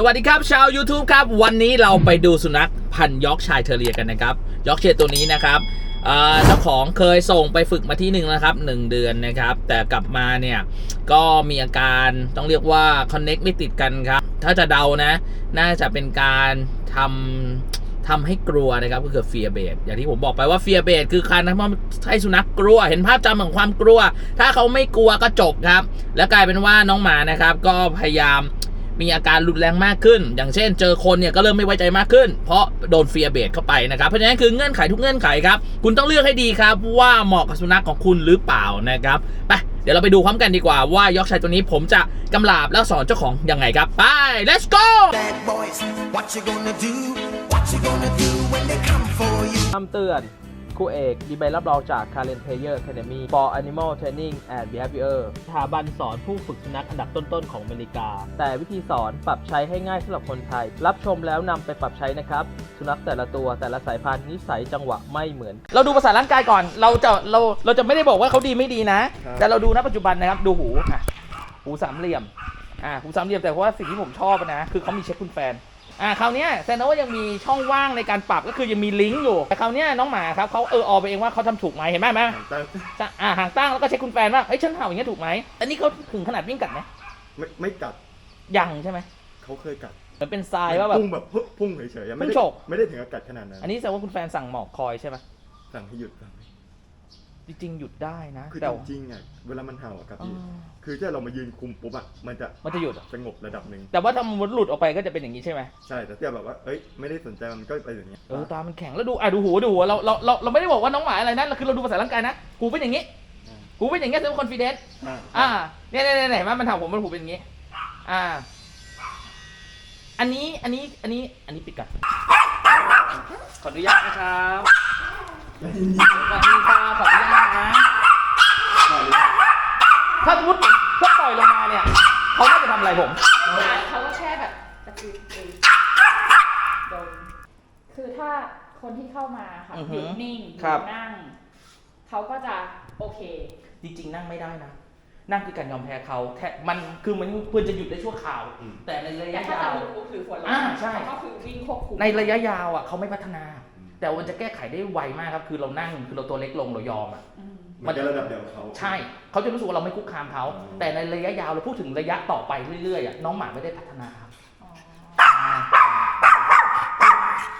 สวัสดีครับชาว YouTube ครับ วันนี้เราไปดูสุนัขพันยอร์กชายเทอเรียกันนะครับยอร์กเชยตัวนี้นะครับเจ้าของเคยส่งไปฝึกมาที่หนึ่งนะครับหนึ่งเดือนนะครับ แต่กลับมาเนี่ยก็มีอาการต้องเรียกว่า Connect ไม่ติดกันครับ ถ้าจะเดานะ น่าจะเป็นการทำทำให้กลัวนะครับก็คือ fear bait อย่างที่ผมบอกไปว่า fear bait คือการทำให้สุนัขกลัว เห็นภาพจำของความกลัว ถ้าเขาไม่กลัวก็จบครับ แล้วกลายเป็นว่าน้องหมานะครับ ก็พยายาม มีอาการรุนแรงมากขึ้น อย่างเช่น เจอคนเนี่ยก็เริ่มไม่ไว้ใจมากขึ้น เพราะโดนเฟียร์เบดเข้าไปนะครับเพราะฉะนั้นคือเงื่อนไขทุกเงื่อนไขครับคุณต้องเลือกให้ดีครับว่าเหมาะกับสุนัขของคุณหรือเปล่านะครับไปเดี๋ยวเราไปดูพร้อมกันดีกว่าว่ายอร์กชัยตัวนี้ผมจะกำลาบแล้วสอนเจ้าของยังไงครับไป let's go bad boys. What you gonna do? What you gonna do when they come for you? คำเตือน ครูเอกมีใบรับรองจาก Karen Player Academy for Animal Training and Behavior สถาบันสอนผู้ฝึกสุนัขอันดับต้นๆของอเมริกา แต่วิธีสอนปรับใช้ให้ง่ายสำหรับคนไทย รับชมแล้วนำไปปรับใช้นะครับ สุนัขแต่ละตัวแต่ละสายพันธุ์นิสัยจังหวะไม่เหมือน เราดูภาษาร่างกายก่อน เราจะเราเราจะไม่ได้บอกว่าเขาดีไม่ดีนะแต่เราดูณปัจจุบันนะครับดูหูอะหูสามเหลี่ยมอ่าหูสามเหลี่ยมแต่ว่าสิ่งที่ผมชอบนะ คือเขามีเช็คคุณแฟน อ่าคราวเนี้ยแสดงว่ายังมีช่องว่างในการปรับก็คือยังมีลิงก์อยู่แต่คราวเนี้ยน้องหมาครับเขาเออออไปเองว่าเขาทำถูกไหมเห็นไหมไหมจะอ่าห่างตั้งแล้วก็เช็คคุณแฟนว่าเฮ้ยฉันเห่าอย่างเงี้ยถูกไหมอันนี้เขาถึงขนาดวิ่งกัดไหมไม่ไม่กัดยังใช่ไหมเขาเคยกัดเหมือนเป็นทรายว่าแบบพุ่งแบบพุ่งพุ่งเฉยๆอะไม่พุ่ได้งฉกไม่ได้ถึงกับกัดขนาดนั้นอันนี้แสดงว่าคุณแฟนสั่งหมอกคอยใช่ไหมสั่งให้หยุดสั่งให้ จริงๆหยุดได้นะคือแต่จริงๆอะเวลามันเห่าอะครับอ๋อพี่คือถ้าเรามายืนคุมปุ๊บอะมันจะมันจะหยุดเหรอสงบระดับหนึ่งแต่ว่าถ้ามันหลุดออกไปก็จะเป็นอย่างนี้ใช่ไหมใช่แต่ถ้าแบบว่าเอ้ยไม่ได้สนใจมันก็ไปอย่างเงี้ยเออตามันแข็งแล้วดูอะดูหูดูหูเราเราเราเราไม่ได้บอกว่าน้องหมาอะไรนะคือเราดูภาษาร่างกายนะหูเป็นอย่างนี้หูเป็นอย่างเงี้ยแสดงว่าคอนฟิเดนซ์อ่าอ่าเนี่ยเนี่ยเนี่ยเห็นไหมมันถามผมมันหูเป็นอย่างงี้ อ่า อันนี้อันนี้อันนี้อันนี้ปิดก่อนขออนุญาตนะครับ สวัสดีครับขออนุญาตนะถ้าสมมติถ้าปล่อยลงมาเนี่ยเขาน่าจะทำอะไรผม เขาก็แค่แบบตะกุยตุยโดนคือถ้าคนที่เข้ามาค่ะอือหฮึยุดนิ่งหครัรืบอนั่ง เขาก็จะโอเค จริงๆนั่งไม่ได้นะ นั่งคือการยอมแพ้เขาแค่มันคือมันควรจะหยุดได้ชั่วคราวแต่ในระแต่ยะถ้ายาจะว ลุกถือหัวเราอ่าใช่ เขาก็คือวิ่งควบคุมในระยะยาวอะเขาไม่พัฒนา แต่มันจะแก้ไขได้ไวมากครับ คือเรานั่งคือเราตัวเล็กลงเรายอมอะอืมมันจะระดับเดียวกับเขา ใช่ เขาจะรู้สึกว่าเราไม่คุกคามเขาอืมแต่ในระยะยาวเราพูดถึงระยะต่อไปเรื่อยๆอะน้องหมาไม่ได้พัฒนาครับอ๋อ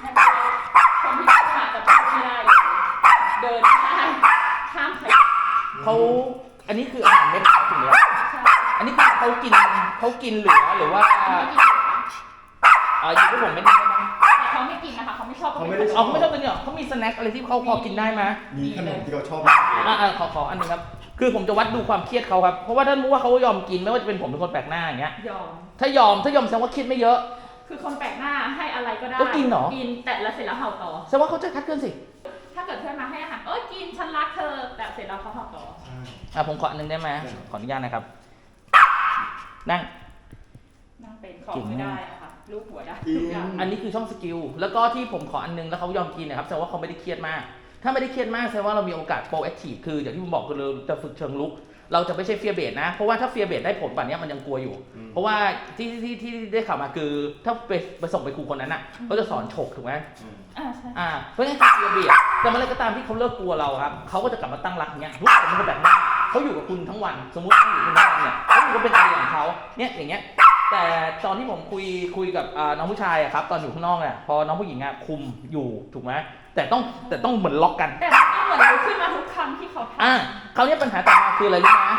นั่นคือคนที่เข้ามาแต่พูดไม่ได้เลยเดินข้ามข้ามขยับเขาอันนี้คืออาหารเม็ดเขาถึงแล้วใช่อันนี้คือเขากินเขากินเหลือหรือว่าเขาไม่กินเหลืออ่าอยู่ที่ผมไม่ได้ไหม แต่เขาไม่กินนะคะเขาไม่ ชอบเขาไม่ได้อ๋อเขาไม่ชอบกินเหรอเขามีสแน็คอะไรที่เขาพอกินได้ไหมมีขนมที่เขาชอบมากเลยอ่าขอขออันหนึงครับ คือผมจะวัดดูความเครียดเขาครับ เพราะว่าถ้ารู้ว่าเขายอมกินไม่ว่าจะเป็นผมเป็นคนแปลกหน้าอย่างเงี้ย ยอม ถ้ายอมถ้ายอมแสดงว่าเครียดไม่เยอะ คือคนแปลกหน้าให้อะไรก็ได้ ก็กินเหรอ กินแต่แล้วเสร็จแล้วเห่าต่อ แสดงว่าเขาจะคัดเคลื่อนสิ ถ้าเกิดเพื่อนมาให้อาหารเอ้ยกินฉันรักเธอ แต่เสร็จแล้วเขาเห่าต่อ อะผมขออันหนึงได้ไหมขออนุญาตนะครับ นั่ง นั่งเป็นของไม่ได้อะค่ะ ลูกหัวได้จริงทุกอย่างอันนี้คือช่องสกิล แล้วก็ที่ผมขออันนึงแล้วเขายอมกินนะครับแสดงว่าเขาไม่ได้เครียดมาก ถ้าไม่ได้เครียดมากแสดงว่าเรามีโอกาสโปรแอคทีฟคืออย่างที่ผมบอกคือเราจะฝึกเชิงลุก เราจะไม่ใช่เฟียเบดนะ เพราะว่าถ้าเฟียเบดได้ผลป่านเนี้ยมันยังกลัวอยู่ เพราะว่าที่ที่ที่ที่ได้ข่าวมาคือถ้าไปไปส่งไปครูคนนั้นอะเขาจะสอนฉกถูกไหมอ่าใช่อ่าเพราะฉะนั้นคือเฟียเบดแต่เมื่อไรก็ตามที่เขาเลิกกลัวเราครับเขาก็จะกลับมาตั้งรักเนี้ยทุกคนเป็นแบบนั้นเขาอยู่กับคุณทั้งวัน สมมติเขาอยู่กับคุณทั้งวันเนี่ยเขาอยู่ก็เป็นอะไรของเขาเนี่ยอย่างเงี้ย แต่ตอนที่ผมคุยคุยกับอ่าน้องผู้ชายอะครับ ตอนอยู่ข้างนอกเนี่ยพอน้องผู้หญิงอะคุมอยู่ถูกไหมแต่ต้องแต่ต้องเหมือนล็อกกัน แต่มันก็เหมือนรู้ขึ้นมาทุกครั้งที่เขาทำอ่าคราวนี้ปัญหาต่อมาคืออะไรรู้ไหม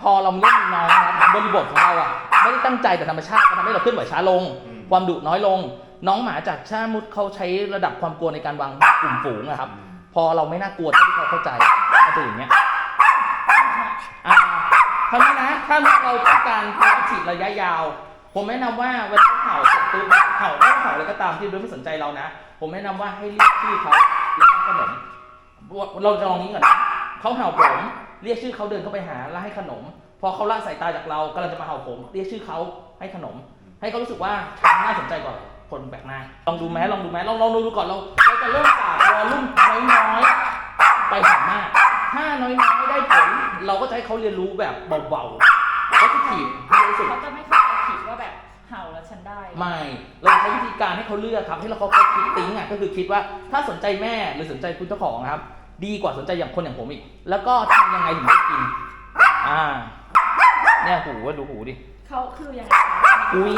พอเราเล่นน้องนะครับบริบทของเราอะไม่ได้ตั้งใจแต่ธรรมชาติมันทำให้เราเคลื่อนไหวช้าลงความดุน้อยลง น้องหมาจากชามุดเขาใช้ระดับความกลัวในการวางกลุ่มฝูงอะครับ พอเราไม่น่ากลัวเท่าที่เขาเข้าใจก็จะอย่างเงี้ยอ่าคราวนี้นะถ้าเราต้องการโปรแอคทีฟระยะยาว ผมแนะนำว่าเวลาเขาเห่าเสร็จปุ๊บเห่าไม่เห่าอะไรก็ตามที่โดยไม่สนใจเรานะ ผมแนะนำว่าให้เรียกชื่อเขาแล้วให้ขนม เราจะลองนี้ก่อนนะเขาเห่าผมเรียกชื่อเขาเดินเข้าไปหาแล้วให้ขนม พอเขาละสายตาจากเรากำลังจะมาเห่าผม เรียกชื่อเขาให้ขนม ให้เขารู้สึกว่าฉันน่าสนใจกว่าคนแปลกหน้าลองดูไหมลองดูไหมลองลองดูดูก่อนเราเราจะเริ่มจากวอลลุ่มน้อยๆไปหามาก ถ้าน้อยๆได้ผลเราก็จะให้เขาเรียนรู้แบบเบาๆก็คือถีบให้รู้สึก เขาจะไม่เข้า ได้ ไม่ เราใช้วิธีการให้เขาเลือกครับ ให้เราเขาเขาคิดติ้งอะก็คือคิดว่าถ้าสนใจแม่หรือสนใจคุณเจ้าของครับ ดีกว่าสนใจอย่างคนอย่างผมอีก แล้วก็ทำยังไงถึงได้กิน อ่า เนี่ยหูว่าดูหูดิ เขาคือยังไงคะอุ้ย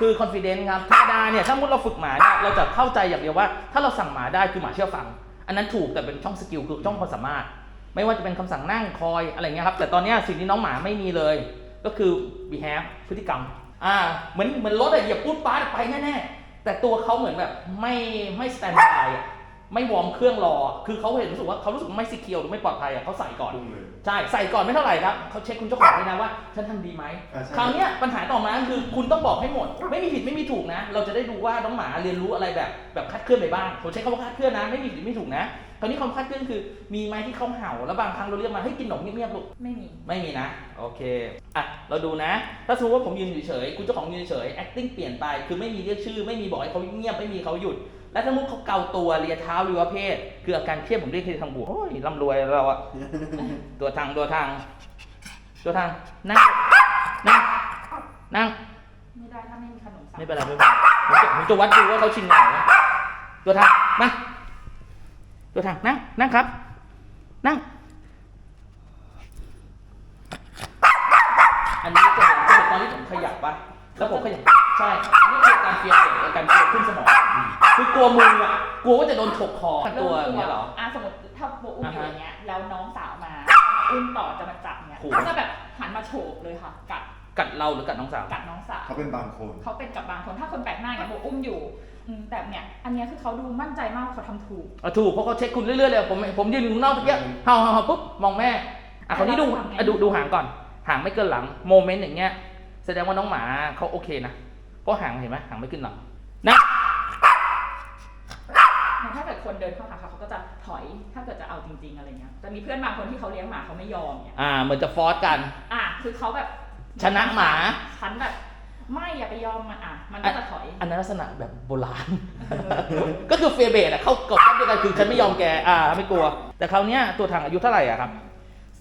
คือ confidence ครับธรรมดาเนี่ยถ้ามุดเราฝึกหมาเนี่ยเราจะเข้าใจอย่างเดียวว่า ถ้าเราสั่งหมาได้คือหมาเชื่อฟัง อันนั้นถูกแต่เป็นช่องสกิลคือช่องความสามารถ ไม่ว่าจะเป็นคำสั่งนั่งคอยอะไรเงี้ยครับแต่ตอนเนี้ยสิ่งที่น้องหมาไม่มีเลย ก็คือ behave พฤติกรรม อ่าเหมือนเหมือนรถอะเหยียบปุ๊บป๊าดไปแน่ๆแต่ตัวเขาเหมือนแบบไม่ไม่ stand by อะไม่วอร์มเครื่องรอ คือเขาเห็นรู้สึกว่าเขารู้สึกไม่ secure หรือไม่ปลอดภัยอะเขาใส่ก่อนพุ่งเลยใช่ ใส่ก่อนไม่เท่าไหร่ครับเขาเช็คคุณเจ้าของด้วยนะว่า ฉันทำดีไหม อ่าใช่คราวเนี้ยปัญหาต่อมาคือคุณต้องบอกให้หมด ไม่มีผิดไม่มีถูกนะ เราจะได้ดูว่าน้องหมาเรียนรู้อะไรแบบแบบคลาดเคลื่อนไปบ้างผมใช้คำว่าคลาดเคลื่อนนะ ไม่มีผิดไม่ถูกนะ คราวนี้ความคลาดเคลื่อนคือ มีไหมที่เขาเห่า แล้วบางครั้งเราเรียกมาให้กินขนมเงียบๆลูก ไม่มี ไม่มีนะ โอเค อะ เราดูนะ ถ้าสมมติว่าผมยืนเฉยๆคุณเจ้าของยืนเฉยๆ acting เปลี่ยนไป คือไม่มีเรียกชื่อ ไม่มีบอกให้เขาเงียบ ไม่มีเขาหยุด และถ้ามุดเขาเกาตัวเลียเท้าเลียเพศ คืออาการเครียดผมเรียกเครียดทางบวกโอ้ยร่ำรวยเราอะ ตัวทางตัวทาง ตัวทาง นั่ง นั่ง นั่ง ไม่ได้ถ้าไม่มีขนมสั่งไม่เป็นไรไม่เป็นไรผมจะผมจะวัดดูว่าเขาชินไหนนะตัวทาง มา ตัวทางนั่งนั่งครับ นั่ง อันนี้จะเห็นจะเห็นตอนที่ผมขยับปะแล้วผมขยับใช่อันนี้คือการเฟียร์อาการเฟียร์ขึ้นสมองคือกลัวมืออะกลัวว่าจะโดนฉกคอตัวอย่างเงี้ยเหรออะสมมติถ้าโบอุ้มอยู่อ่าฮะอย่างเงี้ยแล้วน้องสาวมาอุ้มต่อจะมาจับเงี้ยโอ้โหเขาจะแบบหันมาโฉบเลยค่ะกัดกัดเราหรือกัดน้องสาวกัดน้องสาวเขาเป็นบางคนเขาเป็นกับบางคนถ้าคนแปลกหน้าอย่างโบอุ้มอยู่ อืมแต่เนี่ย อันเนี้ยคือเขาดูมั่นใจมากว่าเขาทำถูก อะถูกเพราะเขาเช็คคุณเรื่อยๆเลยผมผมยืนอยู่ข้างนอกตะเกียบเห่าเห่าเห่าปุ๊บมองแม่อะคราวนี้ดูอะดูดูหางก่อน หางไม่เกินหลังโมเมนต์อย่างเงี้ยแสดงว่าน้องหมาเขาโอเคนะเพราะหางเห็นไหมหางไม่ขึ้นหลังนะถ้าเกิดคนเดินเข้าหาเขาเขาก็จะถอย ถ้าเกิดจะเอาจริง ๆอะไรเงี้ย จะมีเพื่อนบางคนที่เขาเลี้ยงหมาเขาไม่ยอมเนี่ย อ่าเหมือนจะฟอสกัน อะ คือเขาแบบชนะหมา ฉันแบบ ไม่อย่าไปยอมมันอะ มันก็จะถอย อันนั้นลักษณะแบบโบราณ ก็คือเฟียเบดอะเข้ากดกันด้วยกันคือฉันไม่ยอมแกอ่าไม่กลัว แต่คราวเนี้ยตัวถังอายุเท่าไหร่อะครับ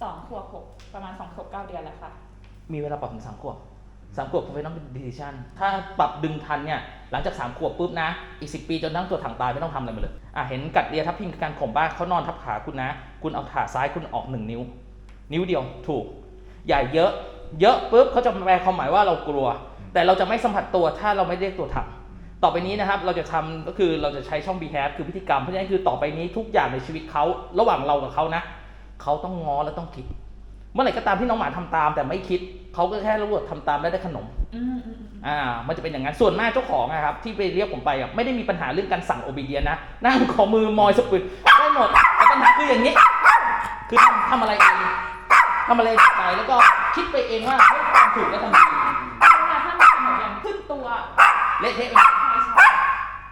สองขวบหกประมาณสองขวบเก้าเดือนแล้วค่ะ มีเวลาปรับถึงสามขวบสามขวบผมไปต้องเป็น decision ถ้าปรับดึงทันเนี่ยหลังจากสามขวบปุ๊บนะ อีกสิปีจนทั้งตัวถังตายไม่ต้องทำอะไรมาเลยอะเห็นกัดเลียทับพิงการข่มบ้างเขานอนทับขาคุณนะ คุณเอาขาซ้ายคุณออกหนึ่งนิ้ว นิ้วเดียวถูกอย่าเยอะ เยอะปุ๊บเขาจะแปลความหมายว่าเรากลัว แต่เราจะไม่สัมผัสตัวถ้าเราไม่เรียกตัวถังต่อไปนี้นะครับเราจะทำก็คือเราจะใช้ช่อง behave คือพฤติกรรมเพราะฉะนั้นคือต่อไปนี้ทุกอย่างในชีวิตเขาระหว่างเรากับเขานะเขาต้องง้อและต้องคิด เมื่อไหร่ก็ตามที่น้องหมาทำตาม แต่ไม่คิดเขาก็แค่รู้ว่าทำตามแล้วได้ขนมอืมอืมอืมอ่า มันจะเป็นอย่างนั้นส่วนมากเจ้าของนะครับ ที่ไปเรียกผมไปอะไม่ได้มีปัญหาเรื่องการสั่งโอบีเดียนะนั่งขอมือมอยสปืนได้หมดแต่ปัญหาคืออย่างนี้ คือทำทำอะไรเองทำอะไรไปแล้วก็คิดไปเองว่าเฮ้ยทำถูกและทำดี ตัวเละเทะไปใช่ใช่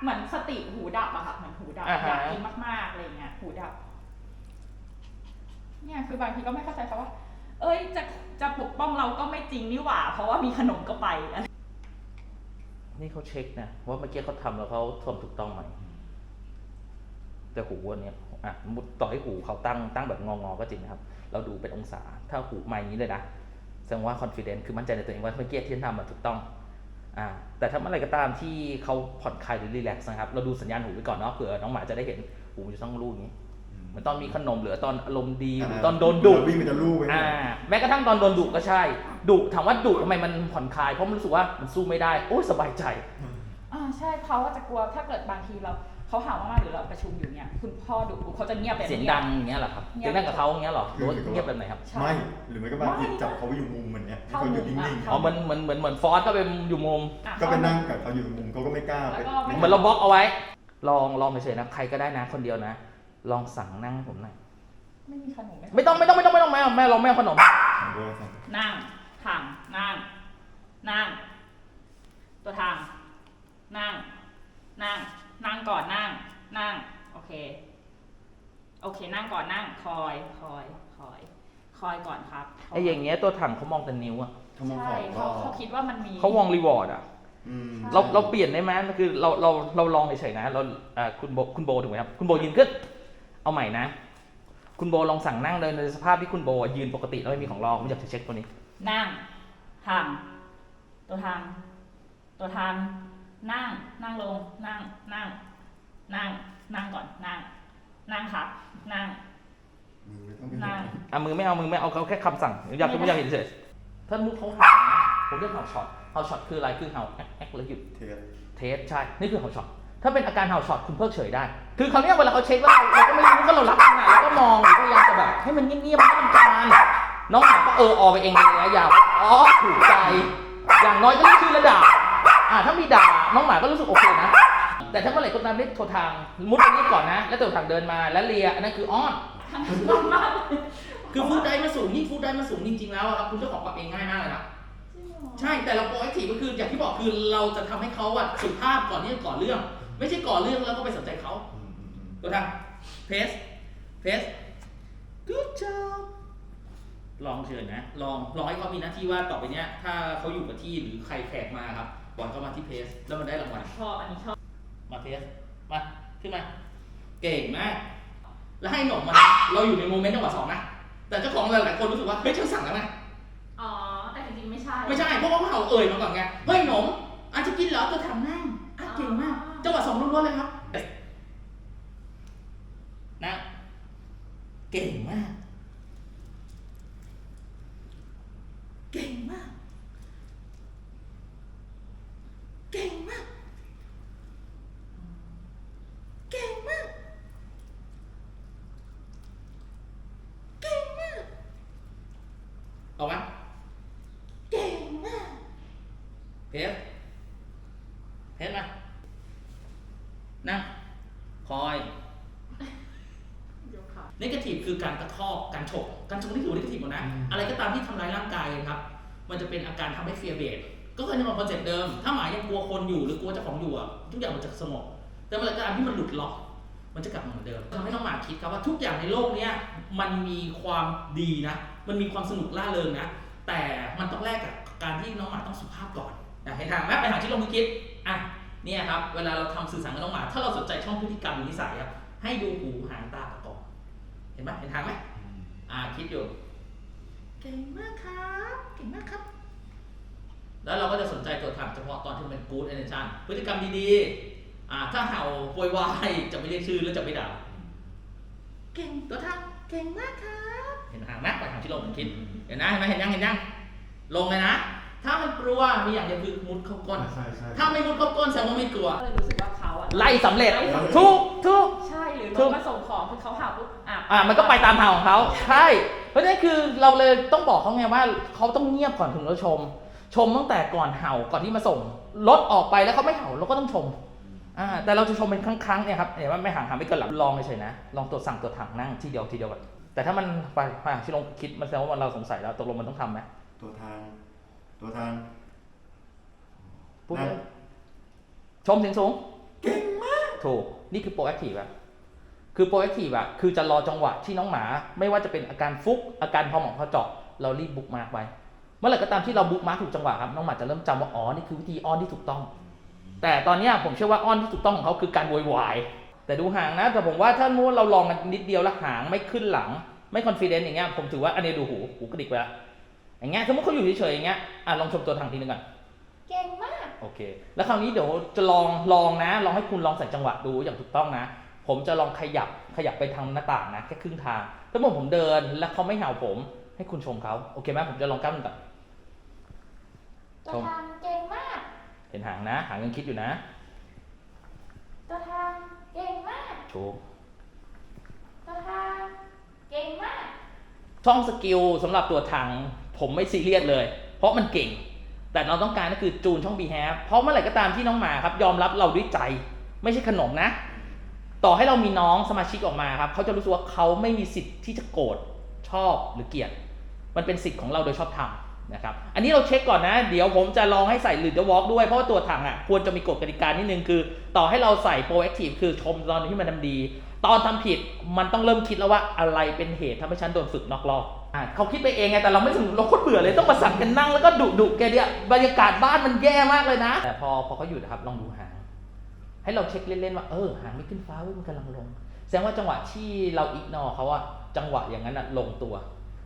เหมือนสติหูดับอะค่ะเหมือนหูดับอ่าอฮะ ยากกินมากๆอะไรเงี้ยหูดับ เนี่ยคือบางทีก็ไม่เข้าใจเขาว่า เอ้ยจะจะปกป้องเราก็ไม่จริงนี่หว่า เพราะว่ามีขนมก็ไปอะไรนี่เขาเช็คนะว่าเมื่อกี้เขาทำแล้วเขาทำถูกต้องไหมแต่หูอันเนี้ยอะสมมุติต่อให้หูเขาตั้งตั้งแบบงองๆก็จริงนะครับ เราดูเป็นองศา ถ้าหูมาอย่างนี้เลยนะแสดงว่า confidence คือมั่นใจในตัวเองว่าเมื่อกี้ที่ทำมาถูกต้อง อ่าแต่ถ้าเมื่อไหรก็ตามที่เขาผ่อนคลายหรือรีแลกซ์นะครับ เราดูสัญญาณหูไว้ก่อนเนาะเผื่อน้องหมาจะได้เห็นหูมันจะต้องรูดอย่างนี้เหมือนตอนมีขนมหรือตอนอารมณ์ดีหรือตอนโดนดุวิ่งมันจะลู่ไปอ่าแม้กระทั่งตอนโดนดุก็ใช่ดุถามว่าดุทำไมมันผ่อนคลายเพราะมันรู้สึกว่ามันสู้ไม่ได้โอ้ยสบายใจอ่าใช่เขาว่าจะกลัวถ้าเกิดบางทีเรา เขาหามากๆหรือเราประชุมอยู่เนี่ยคุณพ่อดุปุ๊บเขาจะเงียบแบบเสียงนี้ดังอย่างเงี้ยเหรอครับเงีเสียยบงดังกับเขาอย่างเงี้ยเหรอหรือว่าเงียบแบบไหนครับใช่ไม่ หรือไม่ก็บางทีจับเขาไปอยู่มุมเหมือนเนี้ยให้เขาอยู่นิ่งเข้าอ๋อเหมือนเหมือนเหมือนเหมือนฟอสก็เป็นอยู่มุมอะๆก็ไปนั่งกับเขาอยู่มุมเขาก็ไม่กล้าไปแล้วก็ไม่เหมือนเราบล็อกเอาไว้ ลองลองเฉยๆนะใครก็ได้นะคนเดียวนะ ลองสั่งนั่งให้ผมหน่อยไม่มีขนมไม่ต้องไม่ต้องไม่ต้องไม่ต้องแม่แม่ลองแม่เอาขนมสองตัวสองนั่งทางนั่งนั่ง ตัวทาง นั่ง นั่ง นั่งก่อนนั่ง นั่ง โอเค โอเค นั่งก่อนนั่ง คอย คอย คอย คอยก่อนครับคไอ้อย่างเงี้ยตัวถังเขามองแต่นิ้วอะเขามองใช่ของเขาเขาคิดว่ามันมี เขามองรีวอร์ดอะอืม เราเราเปลี่ยนได้ไหมคือเราเราเราลองเฉยๆนะเราอ่าคุณโบคุณโบถูกไหมครับ คุณโบยืนขึ้นเอาใหม่นะ คุณโบลองสั่งนั่งเลยในสภาพที่คุณโบยืนปกติแล้วไม่มีของรองผมอยากจะเช็คตัวนี้ นั่งทาง ตัวทาง ตัวทาง นั่ง นั่งลง นั่ง นั่ง นั่ง นั่งก่อน นั่ง นั่งครับ นั่ง มือไม่ต้องไปนั่ง อะมือไม่เอามือไม่เอาเขาแค่คำสั่งอยากไม่อยากเห็นเฉยถ้ามุกเขาเห่านะผมเรียกเห่าช็อตเห่าช็อตคืออะไรคือเห่าแอ๊กแอ๊กแล้วหยุด เทสเทสใช่ นี่คือเห่าช็อต ถ้าเป็นอาการเห่าช็อตคุณเพิกเฉยได้ คือเขาวเนี้ยเวลาเขาเช็คแล้วเราเราก็ไม่รู้ก็เรารับขนาดแล้วก็มองหรือพยายามจะแบบให้มันเงียบๆไม่ต้องการน้องหมาก็เออออไปเองในระยะยาวอ๋อถูกใจ อย่างน้อยก็เรียกชื่อระดับอ่าถ้ามีด่า น้องหมาก็รู้สึกโอเคนะ แต่ถ้าเมื่อไหร่ก็ตามเรียกโทรทางมุดไปนี่ก่อนนะ แล้วตัวทางเดินมาแล้วเลียอันนั้นคืออ้อนคือฟูดได้มาสูงยิ่งฟูดได้มาสูงจริงๆแล้วอะครับคุณเจ้าของปรับเองง่ายมากเลยนะใช่แต่เราโปรแอคทีฟก็คืออย่างที่บอกคือเราจะทำให้เขาอะสุภาพก่อนที่จะก่อเรื่อง ไม่ใช่ก่อเรื่องแล้วก็ไปสนใจเขาตัวทางเพสเพส good job ลองเชิญนะ ลองลองให้เขามีหน้าที่ว่าต่อไปเนี้ย ถ้าเขาอยู่กับที่หรือใครแขกมาครับ บอลเข้ามาที่เพสแล้วมันได้รางวัลชอบอันนี้ชอบมาเพสมาขึ้นมา เก่งมาก แล้วให้หนมมานะเราอยู่ในโมเมนต์จังหวะสองนะ แต่เจ้าของหลายๆคนรู้สึกว่าเฮ้ยฉันสั่งแล้วไงอ๋อแต่จริงๆไม่ใช่ไม่ใช่เพราะว่าเขาเอ่ยมาก่อนไงเฮ้ยหนมอาจจะกินเหรอตัวถังนั่งอะเก่งมากจังหวะสองล้วนๆเลยครับนะเก่งมาก เก่งมาก เก่งมาก เก่งมาก เก่งมากออกมาเก่งมาก เพชรเพชรมานั่ง คอยยกขานกาทีฟคือการตะคอกการฉกการฉกนี่ถือว่านกาทีฟหมดนะอะไรก็ตามที่ทำร้ายร่างกายครับ มันจะเป็นอาการทำให้เฟียเบดก็คือจะมาคอนเซ็ปต์เดิม ถ้าหมายังกลัวคนอยู่หรือกลัวเจ้าของอยู่อะทุกอย่างมันจะสงบแต่เมื่อไหร่ก็ตามที่มันหลุดล็อก มันจะกลับมาเหมือนเดิมทำให้น้องหมาคิดครับว่าทุกอย่างในโลกเนี้ยมันมีความดีนะ มันมีความสนุกล่าเริงนะ แต่มันต้องแลกกับการที่น้องหมาต้องสุภาพก่อนนะเห็นทางไหมไปหาที่ลงมือคิดอะ เนี่ยครับเวลาเราทำสื่อสารกับน้องหมา ถ้าเราสนใจช่องพฤติกรรมหรือนิสัยครับให้ดูหูหางตาประกอบเห็นไหมเห็นทางไหมอ่าคิดอยู่เก่งมากครับเก่งมากครับ แล้วเราก็จะสนใจตัวถามเฉพาะตอนที่มันเป็น good intention พฤติกรรมดีๆอ่าถ้าเห่าโวยวายจะไม่เรียกชื่อแล้วจะไม่ด่าเก่งตัวทางเก่งมากครับ เห็นทางไหมไปทางที่ลงมันคิดเห็นนะเห็นไหมเห็นยังเห็นยังลงเลยนะ ถ้ามันกลัวมีอย่างเดียวคือมุดเข้าก้น ใช่ใช่ถ้าไม่มุดเข้าก้นแสดงว่าไม่กลัว ก็เลยรู้สึกว่าเขาอะไล่สำเร็จไล่สำเร็จทุกทุก ใช่หรือถูรกถมาส่งของคือเขาหาปุ๊บอะอ่ามันก็ไปตามทางของเขาใช่เพราะฉะนั้นคือเราเลยต้องบอกเขาไงว่าเขาต้องเงียบก่อนถึงเราชม ชมตั้งแต่ก่อนเห่าก่อนที่มาส่งรถออกไปแล้วเขาไม่เห่าเราก็ต้องชมอ่าแต่เราจะชมเป็นครั้งๆเนี่ยครับเห็นว่าไม่ห่างหาไม่เกินหลังลองเฉยๆนะลองตัวสั่งตัวถังนั่งทีเดียวทีเดียวก่อนแต่ถ้ามันไปไปที่ลงคิดมันแสดงว่ามันเราสงสัยแล้วตกลงมันต้องทำไหมตัวทาง ตัวทางพูดนั่งเลยชมเสียงสูง เก่งมาก ถูก นี่คือโปรแอคทีฟอะคือโปรแอคทีฟอะคือจะรอจังหวะที่น้องหมา ไม่ว่าจะเป็นอาการฟุก อาการพอหมองพอเจาะเรารีบบุกมาร์กไว้ เมื่อไหร่ก็ตามที่เราบุ๊กมาร์กถูกจังหวะครับ น้องหมาจะเริ่มจำว่า อ๋อ นี่คือวิธีอ้อนที่ถูกต้อง แต่ตอนเนี้ยผมเชื่อว่าอ้อนที่ถูกต้องของเขาคือการโวยวาย แต่ดูห่างนะ แต่ผมว่าถ้ามูเราลองกันนิดเดียวแล้วหางไม่ขึ้นหลัง ไม่คอนฟ idence อย่างเงี้ย ผมถือว่าอันนี้ดูหู หูกระดิกไปแล้ว อย่างเงี้ยสมมติเขาอยู่เฉยๆอย่างเงี้ยอะลองชมตัวทางทีนึงก่อนเก่งมาก โอเค แล้วคราวนี้เดี๋ยวจะลองลองนะ ลองให้คุณลองใส่จังหวะดูอย่างถูกต้องนะ ผมจะลองขยับขยับไปทางหน้าต่างนะแค่ครึ่งทางถ้าเมื่อผมเดินแล้วเขาไม่เห่าผม ให้คุณชมเขาโอเคไหมผมจะลองก้าวหนึ่งก่อนตัวทางเก่งมาก เห็นหางนะ หางยังคิดอยู่นะ ตัวทางเก่งมากถูกตัวทางเก่งมากช่องสกิลสำหรับตัวถัง ผมไม่ซีเรียสเลย เพราะมันเก่ง แต่เราต้องการก็คือจูนช่อง b e h a v เพราะเมื่อไหร่ก็ตามที่น้องหมาครับ ยอมรับเราด้วยใจ ไม่ใช่ขนมนะ ต่อให้เรามีน้องสมาชิกออกมาครับเขาจะรู้สึกว่าเขาไม่มีสิทธิ์ที่จะโกรธชอบหรือเกลียด มันเป็นสิทธิ์ของเราโดยชอบธรรมนะครับ อันนี้เราเช็คก่อนนะ เดี๋ยวผมจะลองให้ใส่ lead the walk ด้วย เพราะว่าตัวถังอะควรจะมีกฎกติกานิดนึงคือ ต่อให้เราใส่ proactive คือชมตอนที่มันทำดี ตอนทำผิดมันต้องเริ่มคิดแล้วว่าอะไรเป็นเหตุทำให้ฉันโดนฝึกนอกรอบอะ เขาคิดไปเองไงแต่เราไม่ถึงเราโคตรเบื่อเลยต้องมาสั่งกันนั่งแล้วก็ดุดุแกเนี่ยบรรยากาศบ้านมันแย่มากเลยนะ แต่พอพอเขาหยุดครับลองดูหาง ให้เราเช็คเล่นๆว่าเออหางไม่ขึ้นฟ้าเว้ยมันกำลังลง แสดงว่าจังหวะที่เราอิกนอเขาอะจังหวะอย่างนั้นอะลงตัว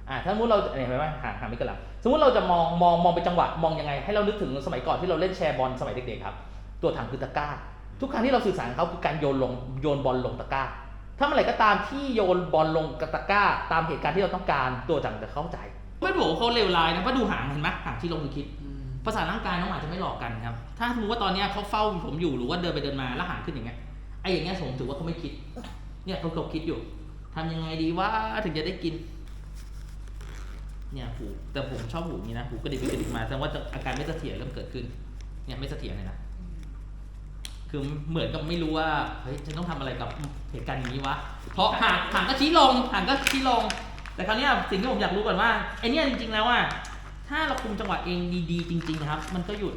อ่าถ้าสมมติเราเนี่ยเห็นไหมห่างห่างไม่กันหลังสมมติเราจะมองมองมองเป็นจังหวะมองยังไง ให้เรานึกถึงสมัยก่อนที่เราเล่นแชร์บอลสมัยเด็กๆครับ ตัวถังคือตะกร้า ทุกครั้งที่เราสื่อสารเขาคือการโยนลงโยนบอลลงตะกร้า ถ้าเมื่อไหร่ก็ตามที่โยนบอลลงกระตะกร้า ตามเหตุการณ์ที่เราต้องการตัวถังจะเข้าใจ ไม่บอกว่าเขาเลวร้ายนะเพราะดูห่างเห็นไหมห่างที่ลงมือคิดภาษาร่างกายน้องหมาจะไม่หลอกกันครับ ถ้าสมมติว่าตอนนี้เขาเฝ้าผมอยู่หรือว่าเดินไปเดินมาแล้วห่างขึ้นอย่างเงี้ยไอ้อย่างเงี้ยผมถือว่าเขาไม่คิด เนี่ยเขาเขาคิดอยู่ทำยังไงดีว่าถึงจะได้กิน เนี่ยหูแต่ผมชอบหูนี้นะหูกระดิกกระดิกมาแสดงว่าอาการไม่เสถียรเริ่มเกิดขึ้น เนี่ยไม่เสถียรเลยนะ คือเหมือนกับไม่รู้ว่าเฮ้ยฉันต้องทำอะไรกับเหตุการณ์อย่างนี้วะ เพราะห่างห่างก็ชี้ลงห่างก็ชี้ลง แต่คราวเนี้ยสิ่งที่ผมอยากรู้ก่อนว่าไอเนี้ยจริง ๆ แล้วอะถ้าเราคุมจังหวะเองดีๆ จริง ๆ นะครับ มันก็หยุด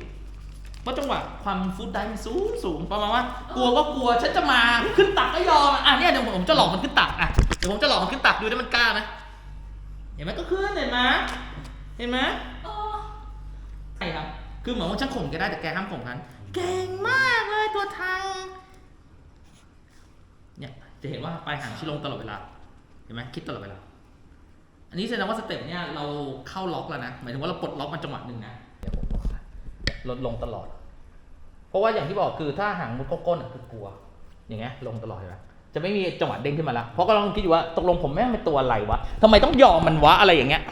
เพราะจังหวะความฟุตได้มันสูงสูงประมาณว่ากลัวก็กลัวฉันจะมาขึ้นตักก็ยอมอะเนี่ยเดี๋ยวผมจะหลอกมันขึ้นตักอะเดี๋ยวผมจะหลอกมันขึ้นตักดูได้มันกล้าไหมเห็นไหมก็ขึ้นเห็นไหมเห็นไหมโอ้ใช่ครับคือเหมือนว่าฉันข่มแกได้แต่แกห้ามข่มฉันเก่งมากเลย ตัวทางเนี่ยจะเห็นว่าปลายหางชี้ลงตลอดเวลา เห็นไหมคิดตลอดเวลา อันนี้แสดงว่าสเต็ปเนี่ยเราเข้าล็อกแล้วนะ หมายถึงว่าเราปลดล็อกมาจังหวะหนึ่งนะเดี๋ยวผมบอกนะลดลงตลอด เพราะว่าอย่างที่บอกคือถ้าหางมุดเข้าก้นอะคือกลัว อย่างเงี้ยลงตลอดเลยนะจะไม่มีจังหวะเด้งขึ้นมาแล้วเพราะก็ลองคิดอยู่ว่าตกลงผมแม่งเป็นตัวอะไรวะทำไมต้องยอมมันวะอะไรอย่างเงี้ย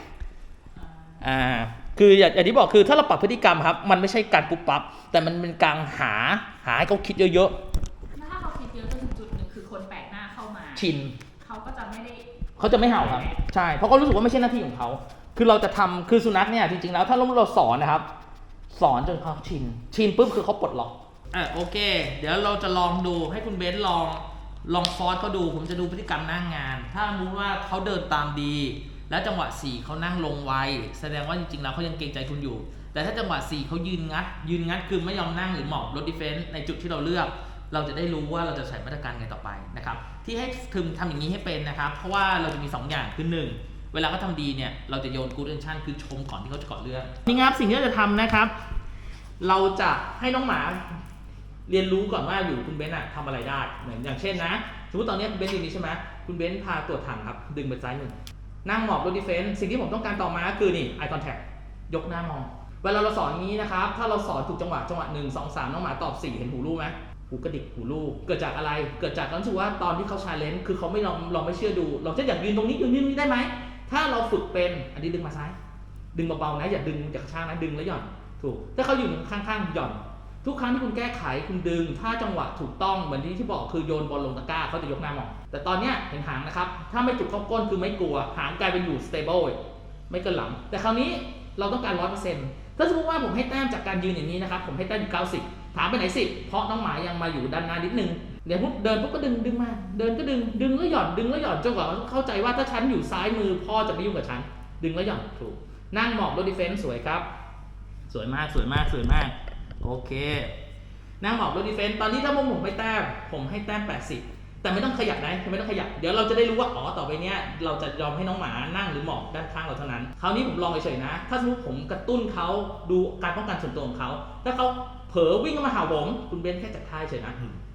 อ่า คืออย่างอย่างที่บอกคือถ้าเราปรับพฤติกรรมครับ มันไม่ใช่การปุ๊บปั๊บแต่มันเป็นการหาหาให้เขาคิดเยอะแล้วถ้าเขาคิดเยอะจนถึงจุดหนึ่งคือคนแปลกหน้าเข้ามาๆ ชิน เขาก็จะไม่ได้เขาจะไม่เห่าครับ ใช่ เพราะเขารู้สึกว่าไม่ใช่หน้าที่ของเขา คือเราจะทำคือสุนัขเนี่ยจริงๆแล้วถ้าเราเราสอนนะครับ สอนจนเขาชิน ชินปุ๊บคือเขาปลดล็อกอะโอเค เดี๋ยวเราจะลองดูให้คุณเบนซ์ลองลองฟอสเขาดู ผมจะดูพฤติกรรมหน้างงาน ถ้ามูว่าเขาเดินตามดี แล้วจังหวะสี่เขานั่งลงไวแสดงว่าจริงๆแล้วเขายังเกรงใจคุณอยู่ แต่ถ้าจังหวะสี่เขายืนงัด ยืนงัดคือไม่ยอมนั่งหรือหมอบรถดิเฟนซ์ในจุดที่เราเลือก เราจะได้รู้ว่าเราจะใช้มาตรการไงต่อไปนะครับที่ให้ถึงทำอย่างนี้ให้เป็นนะครับเพราะว่าเราจะมี 2 อย่างคือหนึ่งเวลาเขาทำดีเนี่ยเราจะโยน good intention คือชมก่อนที่เขาจะเกาะเรื่องนี่ครับสิ่งที่เราจะทำนะครับ เราจะให้น้องหมาเรียนรู้ก่อนว่าอยู่คุณเบนซ์อะทำอะไรได้เหมือนอย่างเช่นนะสมมติตอนนี้คุณเบนซ์อยู่นี้ใช่ไหมคุณเบนซ์พาตรวจถังครับดึงไปซ้ายหนึ่ง นั่งหมอบรถดิเฟนซ์สิ่งที่ผมต้องการต่อมาคือนี่ eye contact ยกหน้ามอง เวลาเราสอนนี้นะครับ ถ้าเราสอนถูกจังหวะจังหวะหนึ่งสองสามน้องหมาตอบสี่เห็นหูรูไหมหูกระดิกหูรูเกิดจากอะไร เกิดจากการรู้สึกว่าตอนที่เขาชาเลนจ์คือเขาไม่ลองลองไม่เชื่อดู เราจะอยากยืนตรงนี้ยืนนี่ได้ไหม ถ้าเราฝึกเป็น อันนี้ดึงมาซ้าย ดึงเบาๆนะ อย่าดึงจากข้างนะดึงแล้วหย่อน ถูก ถ้าเขาอยู่ข้างๆหย่อน ทุกครั้งที่คุณแก้ไขคุณดึง ถ้าจังหวะถูกต้องเหมือนที่ที่บอกคือโยนบอลลงตะกร้าเขาจะยกหน้ามอง แต่ตอนเนี้ยเห็นหางนะครับ ถ้าไม่จุดเข้าก้นคือไม่กลัว หางกลายเป็นอยู่ stable ไม่เกินหลัง แต่คราวนี้เราต้องการร้อยเปอร์เซ็นต์ถ้าสมมติว่าผมให้แต้มจากการยืนอย่างนี้นะครับ ผมให้แต้มอยู่เก้าสิบถามไปไหนสิเพราะน้องหมายังมาอยู่ด้านหน้านิดนึงเดี๋ยวปุ๊บเดินปุ๊บก็ดึงดึงมา เดินก็ดึงดึงแล้วหย่อนดึงแล้วหย่อนจนกว่าเขาเข้าใจว่าถ้าฉันอยู่ซ้ายมือพ่อจะไม่ยุ่งกับฉัน ดึงแล้วหย่อนถูก นั่งหมอบรถดิเฟนซ์สวยครับ สวยมากสวยมากสวยมาก เคนั่งหมอบรถดีเฟนต์ตอนนี้ถ้าผมผมไม่แต้ม ผมให้แต้ม 80 แต่ไม่ต้องขยับนะไม่ต้องขยับ เดี๋ยวเราจะได้รู้ว่า อ๋อ ต่อไปเนี้ย เราจะยอมให้น้องหมานั่งหรือหมอบด้านข้างเราเท่านั้น คราวนี้ผมลองเฉยๆนะ ถ้าสมมติผมกระตุ้นเขาดูการป้องกันส่วนตัวของเขา ถ้าเขาเผลอวิ่งเข้ามาหาผมคุณเบนซ์แค่จัดท่าเฉยนะ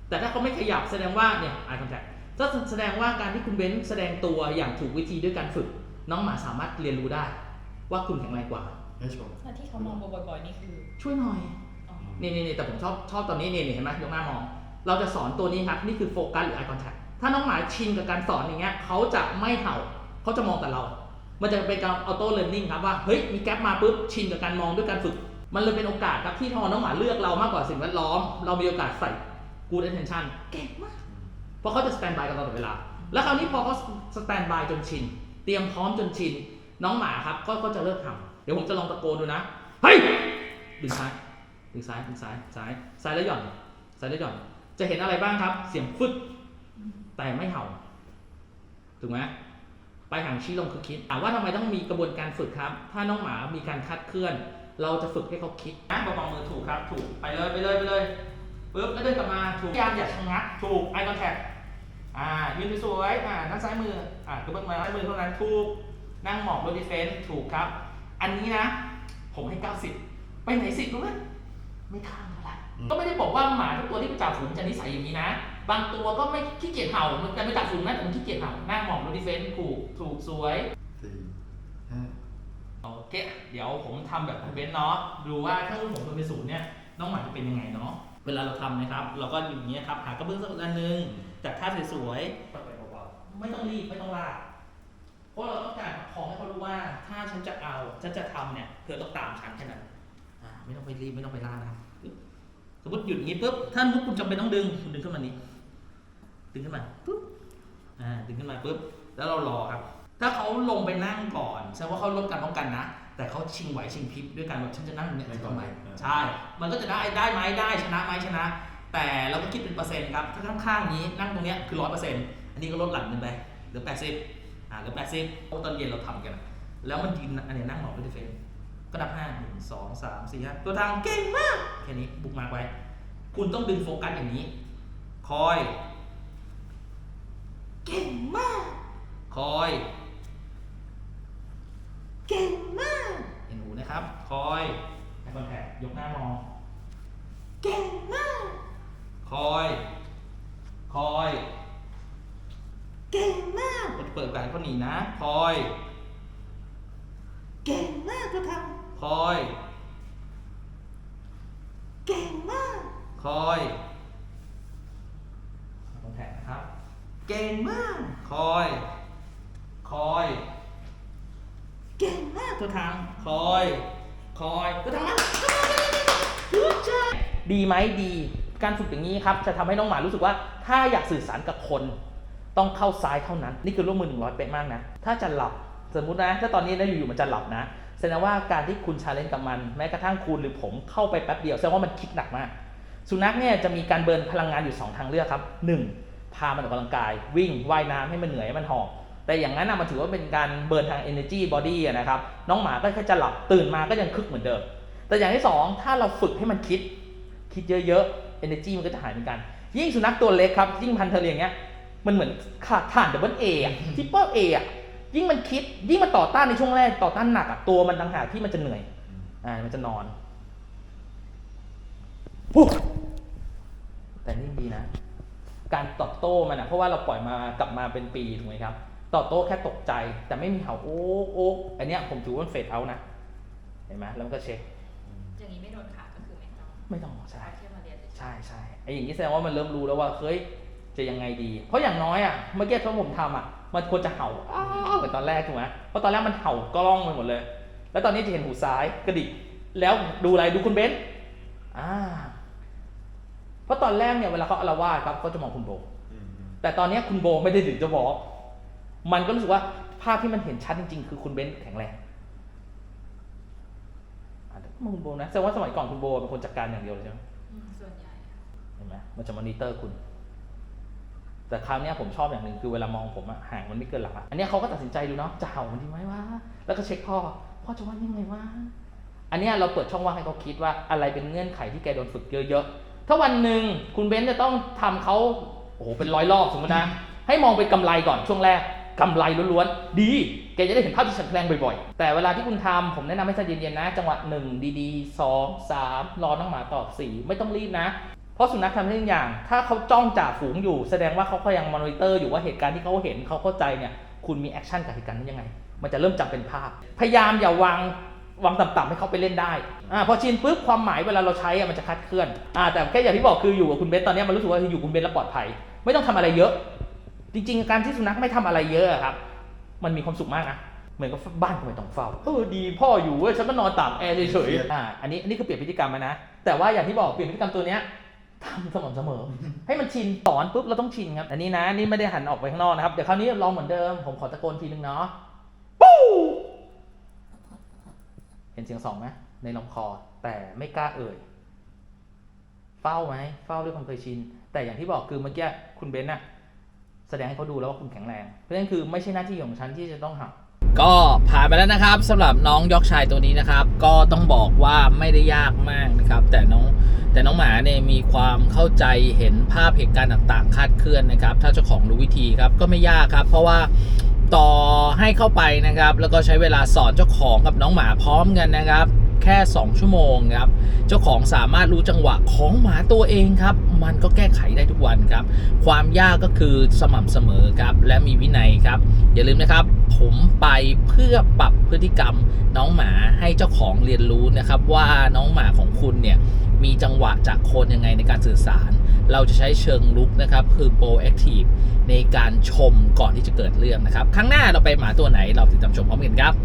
แต่ถ้าเขาไม่ขยับแสดงว่าเนี่ย eye contact ก็แสดงว่าการที่คุณเบนซ์แสดงตัวอย่างถูกวิธีด้วยการฝึก น้องหมาสามารถเรียนรู้ได้ ว่าคุณแข็งแรงกว่า H บอกแล้วที่เขามองบ่อยๆนี่คือ ช่วยหน่อยอ๋อ นี่นี่แต่ผมชอบชอบตอนนี้นี่เห็นไหมยกหน้ามอง เราจะสอนตัวนี้ครับนี่คือโฟกัสหรือ eye contact ถ้าน้องหมาชินกับการสอนอย่างเงี้ยเขาจะไม่เห่าเขาจะมองแต่เรา มันจะเป็นการ auto learning ครับว่าเฮ้ยมีแกลบมาปุ๊บชินกับการมองด้วยการฝึก มันเลยเป็นโอกาสครับที่ทอน้องหมาเลือกเรามากกว่าสิ่งแวดล้อม เรามีโอกาสใส่ good attention เก่งมากเพราะเขาจะ stand by กันตลอดเวลา แล้วคราวนี้พอเขา stand by จนชิน เตรียมพร้อมจนชิน น้องหมาครับก็ก็จะเลิกเห่าเดี๋ยวผมจะลองตะโกนดูนะเฮ้ยดึงซ้าย ดึงซ้ายดึงซ้ายซ้ายซ้ายแล้วหย่อนซ้ายแล้วหย่อน จะเห็นอะไรบ้างครับ เสียงฟึดแต่ไม่เห่าถูกไหมไปหางชี้ลงคือคิดถามว่าทำไมต้องมีกระบวนการฝึกครับ ถ้าน้องหมามีการคัดเคลื่อน เราจะฝึกให้เขาคิดนะประคองมือถูกครับ ถูกไปเลยไปเลยไปเลยปึ๊บแล้วเดินกลับมาถูกพยายามอย่าชะงักถูก eye contact อ่ายืนสวยอ่าด้านซ้ายมืออ่ากระเบื้องมาซ้ายมือเท่านั้นถูกนั่งหมอบรถดิเฟนซ์ถูกครับ อันนี้นะ ผมให้ 90 ไปไหนสิรู้ไหม ไม่ข้ามเท่าไหร่ก็ไม่ได้บอกว่าหมาทุกตัวที่เป็นจ่าฝูงจะนิสัยอย่างนี้นะ บางตัวก็ไม่ขี้เกียจเห่ามันแต่เป็นจ่าฝูงนะแต่มันขี้เกียจเห่านั่งหมอบรถดิเฟนซ์ถูกถูกสวยสี่เดี๋ยวผมทำแบบคุณเบนซ์เนาะดูว่าถ้าลูกผมเคยเป็นศูนย์เนี่ยน้องหมาจะเป็นยังไงเนาะเวลาเราทำนะครับ เราก็อย่างเงี้ยครับ หากระเบื้องสักอันหนึงจากท่าสวยๆไม่ต้องรีบไม่ต้องลากเพราะเราต้องการประคองให้เขารู้ว่าถ้าฉันจะเอาฉันจะทำเนี่ยเธอต้องตามฉันแค่นั้นอ่า ไม่ต้องไปรีบไม่ต้องไปลากนะครับสมมติหยุดอย่างงี้ปุ๊บถ้าสมมติคุณจำเป็นต้องดึงคุณดึงขึ้นมานี้ ดึงขึ้นมาปุ๊บอ่าดึงขึ้นมาปุ๊บแล้วเรารอครับ ถ้าเขาลงไปนั่งก่อนแสดงว่าเขาลดการป้องกันนะ แต่เขาชิงไหวชิงพริบด้วยการแบบฉันจะนั่งเนี่ยไม่ทำไมก่อนใช่ มันก็จะได้ได้ไหมได้ชนะไหมชนะ แต่เราก็คิดเป็นเปอร์เซ็นต์ครับถ้าข้างๆนี้นั่งตรงเนี้ยคือร้อยเปอร์เซ็นต์อันนี้ก็ลดหลั่นกันไปเหลือแปดสิบอ่าเหลือแปดสิบเพราะตอนเย็นเราทำกัน แล้วมันยืนอันนี้นั่งหมอบด้วยเฟรม ก็นับห้าหนึ่งสองสามสี่ห้าตัวทางเก่งมาก แค่นี้บุกมาร์กไว้ คุณต้องดึงโฟกัสอย่างนี้ คอย เก่งมาก คอย เก่งมากเห็นหูนะครับ คอยให้คอนแทคยกหน้ามอง เก่งมาก คอย คอย เก่งมาก เปิดโอกาสให้เขาหนีนะ คอย เก่งมากก็ทำ คอย เก่งมาก คอยคอนแทคนะครับ เก่งมาก คอย คอย เก่งมากตัวทาง คอย คอยตัวทางมาดีไหมดี การฝึกอย่างนี้ครับ จะทำให้น้องหมารู้สึกว่า ถ้าอยากสื่อสารกับคน ต้องเข้าซ้ายเท่านั้น นี่คือร่วมมือหนึ่งร้อยเป๊ะมากนะ ถ้าจะหลับ สมมุตินะ ถ้าตอนนี้นะอยู่ๆมันจะหลับนะ แสดงว่าการที่คุณชาเลนจ์กับมัน แม้กระทั่งคุณหรือผมเข้าไปแป๊บเดียวแสดงว่ามันคิดหนักมาก สุนัขเนี่ยจะมีการเบิร์นพลังงานอยู่ 2 ทางเลือกครับ 1. พามันออกกำลังกาย วิ่งว่ายน้ำให้มันเหนื่อยให้มันหอบแต่อย่างนั้นนะมันถือว่าเป็นการเบิร์นทาง energy body อะนะครับน้องหมาก็แค่จะหลับตื่นมาก็ยังคึกเหมือนเดิม แต่อย่างที่ 2 ถ้าเราฝึกให้มันคิด คิดเยอะๆ energy มันก็จะหายเหมือนกัน ยิ่งสุนัขตัวเล็กครับยิ่งพันธุ์เทอร์เรียงเงี้ยมันเหมือนขาดฐานดับเบิลเอทิปเปิลเออะ ยิ่งมันคิดยิ่งมันต่อต้านในช่วงแรกต่อต้านหนักอะตัวมันต่างหากที่มันจะเหนื่อยอ่ามันจะนอนปุ๊บแต่นี่ดีนะ การตอบโต้มันอะเพราะว่าเราปล่อยมากลับมาเป็นปีถูกไหมครับตอบโต้แค่ตกใจ แต่ไม่มีเห่าโอ๊กโอ๊กอันเนี้ยผมถือว่ามันเฟดเอานะเห็นไหมแล้วมันก็เช็คอย่างนี้ไม่โดนขาก็คือไม่ต้องไม่ต้องใช่เอาแค่มาเรียนเฉยๆใช่ใช่ไอ้อย่างนี้แสดงว่ามันเริ่มรู้แล้วว่าเฮ้ยจะยังไงดี เพราะอย่างน้อยอะเมื่อกี้ที่ผมทำอะ มันควรจะเห่าอ้าวเหมือนตอนแรกถูกไหมเพราะตอนแรกมันเห่ากล้องไปหมดเลย แล้วตอนนี้จะเห็นหูซ้ายกระดิกแล้วดูอะไรดูคุณเบนซ์อ่าเพราะตอนแรกเนี่ยเวลาเขาอาละวาดครับเขาจะมองคุณโบอืมอืมแต่ตอนเนี้ยคุณโบไม่ได้ถึงจะบอกมันก็รู้สึกว่าภาพที่มันเห็นชัดจริงๆ คือคุณเบนซ์แข็งแรงอะแต่คุณโบนะแสดงว่าสมัยก่อนคุณโบเป็นคนจัดการอย่างเดียวเลยใช่ไหมอืมส่วนใหญ่ค่ะเห็นไหมมันจะมอนิเตอร์คุณ แต่คราวนี้ผมชอบอย่างหนึ่งคือเวลามองผมอะห่างมันไม่เกินหลักอะอันนี้เขาก็ตัดสินใจดูเนาะจะเห่ามันดีไหมวะแล้วก็เช็คพ่อพ่อจะว่ายังไงวะอันนี้เราเปิดช่องว่างให้เขาคิดว่าอะไรเป็นเงื่อนไขที่แกโดนฝึกเยอะๆถ้าวันหนึ่งคุณเบนซ์จะต้องทำเขาโอ้โหเป็นร้อยรอบสมมตินะให้มองเป็นกำไรก่อนช่วงแรกกำไรล้วนๆ ดี แกจะได้เห็นภาพที่ฉันแสดงบ่อยๆ แต่เวลาที่คุณทำผมแนะนำให้ใจเย็นๆนะ จังหวะหนึ่งดีๆสองสามรอน้องหมาตอบสี่ไม่ต้องรีบนะ เพราะสุนัขทำได้ทุกอย่าง ถ้าเขาจ้องจ่าฝูงอยู่ แสดงว่าเขาก็ยังมอนิเตอร์อยู่ว่าเหตุการณ์ที่เขาเห็นเขาเข้าใจเนี่ย คุณมีแอคชั่นกับเหตุการณ์นั้นยังไง มันจะเริ่มจำเป็นภาพ พยายามอย่าวางวางต่ำๆให้เขาไปเล่นได้อ่าพอชินปุ๊บความหมายเวลาเราใช้อะมันจะคลาดเคลื่อนอ่าแต่แค่อย่างที่บอกคืออยู่กับคุณเบนตอนนี้มันรู้สึกว่าอยู่คุณเบนแล้วปลอดภัย ไม่ต้องทำอะไรเยอะ จริง ๆ การที่สุนัขไม่ทำอะไรเยอะครับ มันมีความสุขมากนะเหมือนกับบ้านก็ไม่ต้องเฝ้าเออดีพ่ออยู่เว้ยฉันก็นอนตากแอร์เฉยๆอ่าอันนี้อันนี้คือเปลี่ยนพฤติกรรมนะ แต่ว่าอย่างที่บอกเปลี่ยนพฤติกรรมตัวเนี้ย ทำสม่ำเสมอ ให้มันชินสอนปุ๊บเราต้องชินครับ อันนี้นะนี่ไม่ได้หันออกไปข้างนอกนะครับ เดี๋ยวคราวนี้ลองเหมือนเดิม ผมขอตะโกนทีนึงเนาะปู้เห็นเสียงสองไหมในลำคอ แต่ไม่กล้าเอ่ย เฝ้าไหมเฝ้าด้วยความเคยชิน แต่อย่างที่บอกคือเมื่อกี้คุณเบนซ์น่ะแสดงให้เขาดูแล้วว่าคุณแข็งแรง เพราะฉะนั้นคือไม่ใช่หน้าที่ของฉันที่จะต้องหัก ก็ผ่านไปแล้วนะครับสำหรับน้องยอกชายตัวนี้นะครับ ก็ต้องบอกว่าไม่ได้ยากมากนะครับ แต่น้องแต่น้องหมาเนี่ยมีความเข้าใจเห็นภาพเหตุการณ์ต่างๆ คาดเคลื่อนนะครับ ถ้าเจ้าของรู้วิธีครับก็ไม่ยากครับ เพราะว่าต่อให้เข้าไปนะครับ แล้วก็ใช้เวลาสอนเจ้าของกับน้องหมาพร้อมกันนะครับ แค่ 2 ชั่วโมงครับ เจ้าของสามารถรู้จังหวะของหมาตัวเองครับ มันก็แก้ไขได้ทุกวันครับ ความยากก็คือสม่ำเสมอครับ และมีวินัยครับ อย่าลืมนะครับ ผมไปเพื่อปรับพฤติกรรมน้องหมาให้เจ้าของเรียนรู้นะครับ ว่าน้องหมาของคุณเนี่ยมีจังหวะจากคนยังไงในการสื่อสาร เราจะใช้เชิงลุกนะครับ คือ proactive ในการชมก่อนที่จะเกิดเรื่องนะครับ ครั้งหน้าเราไปหมาตัวไหนเราติดตามชมพร้อมกันครับ